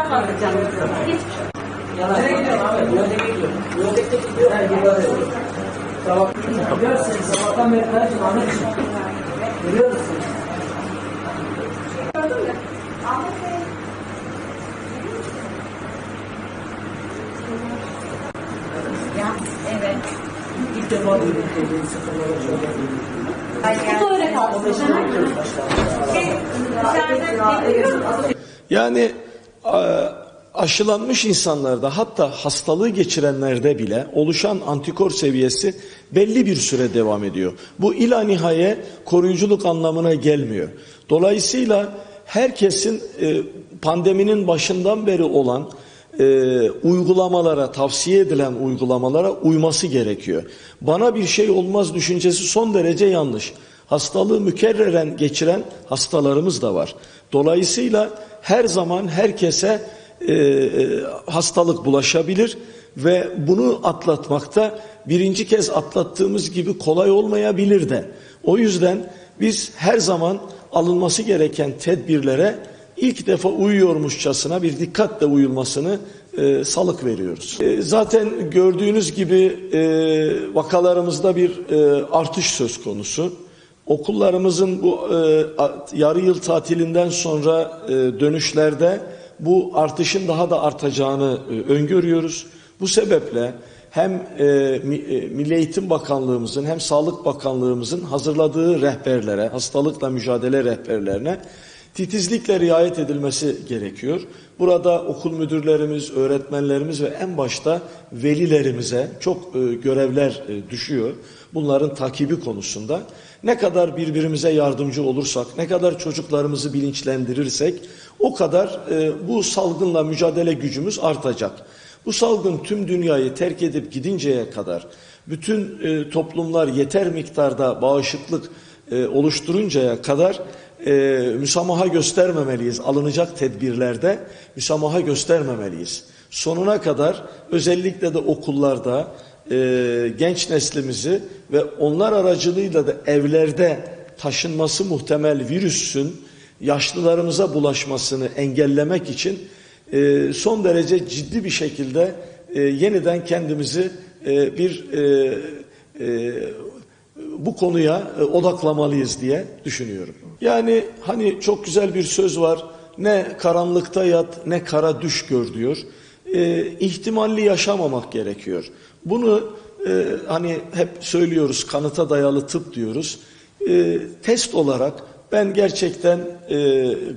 Burayı düşününce daha fazla canlı. Hiçbir şey. Nereye gidiyorsun abi? Böyle gidiyor. Böyle gidiyor. Her gibi arıyor. Sabah. Biliyorsun sabahtan beri kaç Ahmet için. Biliyor musun? Ya, evet. İlk defa duydum. Dediğin sıfırlara şöyle Bu da öyle kalsın. Şey, dışarıda geliyor. Yani aşılanmış insanlarda hatta hastalığı geçirenlerde bile oluşan antikor seviyesi belli bir süre devam ediyor. Bu ila nihaye koruyuculuk anlamına gelmiyor. Dolayısıyla herkesin e, pandeminin başından beri olan e, uygulamalara, tavsiye edilen uygulamalara uyması gerekiyor. Bana bir şey olmaz düşüncesi son derece yanlış. Hastalığı mükerreren geçiren hastalarımız da var. Dolayısıyla her zaman herkese e, e, hastalık bulaşabilir ve bunu atlatmakta birinci kez atlattığımız gibi kolay olmayabilir de. O yüzden biz her zaman alınması gereken tedbirlere ilk defa uyuyormuşçasına bir dikkatle uyulmasını e, salık veriyoruz. E, zaten gördüğünüz gibi e, vakalarımızda bir e, artış söz konusu. Okullarımızın bu e, yarı yıl tatilinden sonra e, dönüşlerde bu artışın daha da artacağını e, öngörüyoruz. Bu sebeple hem e, e, Milli Eğitim Bakanlığımızın hem Sağlık Bakanlığımızın hazırladığı rehberlere, hastalıkla mücadele rehberlerine titizlikle riayet edilmesi gerekiyor. Burada okul müdürlerimiz, öğretmenlerimiz ve en başta velilerimize çok e, görevler e, düşüyor. Bunların takibi konusunda ne kadar birbirimize yardımcı olursak, ne kadar çocuklarımızı bilinçlendirirsek o kadar e, bu salgınla mücadele gücümüz artacak. Bu salgın tüm dünyayı terk edip gidinceye kadar bütün e, toplumlar yeter miktarda bağışıklık e, oluşturuncaya kadar e, müsamaha göstermemeliyiz. Alınacak tedbirlerde müsamaha göstermemeliyiz. Sonuna kadar özellikle de okullarda e, genç neslimizi ve onlar aracılığıyla da evlerde taşınması muhtemel virüsün yaşlılarımıza bulaşmasını engellemek için e, son derece ciddi bir şekilde e, yeniden kendimizi e, bir e, e, bu konuya e, odaklamalıyız diye düşünüyorum. Yani hani çok güzel bir söz var. Ne karanlıkta yat ne kara düş gör diyor. E, ihtimalli yaşamamak gerekiyor. Bunu e, hani hep söylüyoruz kanıta dayalı tıp diyoruz. E, test olarak ben gerçekten e,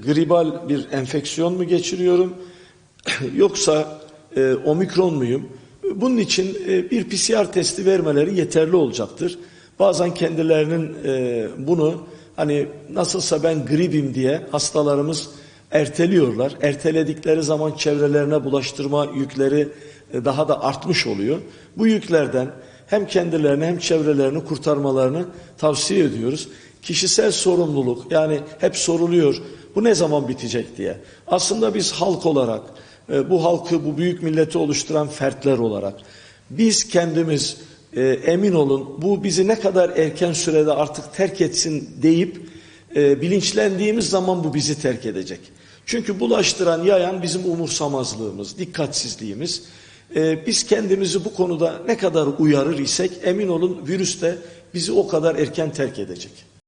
gribal bir enfeksiyon mu geçiriyorum yoksa e, omikron muyum? Bunun için e, bir PCR testi vermeleri yeterli olacaktır. Bazen kendilerinin e, bunu hani nasılsa ben gribim diye hastalarımız erteliyorlar. Erteledikleri zaman çevrelerine bulaştırma yükleri e, daha da artmış oluyor. Bu yüklerden hem kendilerini hem çevrelerini kurtarmalarını tavsiye ediyoruz. Kişisel sorumluluk yani hep soruluyor bu ne zaman bitecek diye. Aslında biz halk olarak e, bu halkı bu büyük milleti oluşturan fertler olarak biz kendimiz e, emin olun bu bizi ne kadar erken sürede artık terk etsin deyip e, bilinçlendiğimiz zaman bu bizi terk edecek. Çünkü bulaştıran yayan bizim umursamazlığımız, dikkatsizliğimiz. E, biz kendimizi bu konuda ne kadar uyarır isek emin olun virüs de bizi o kadar erken terk edecek.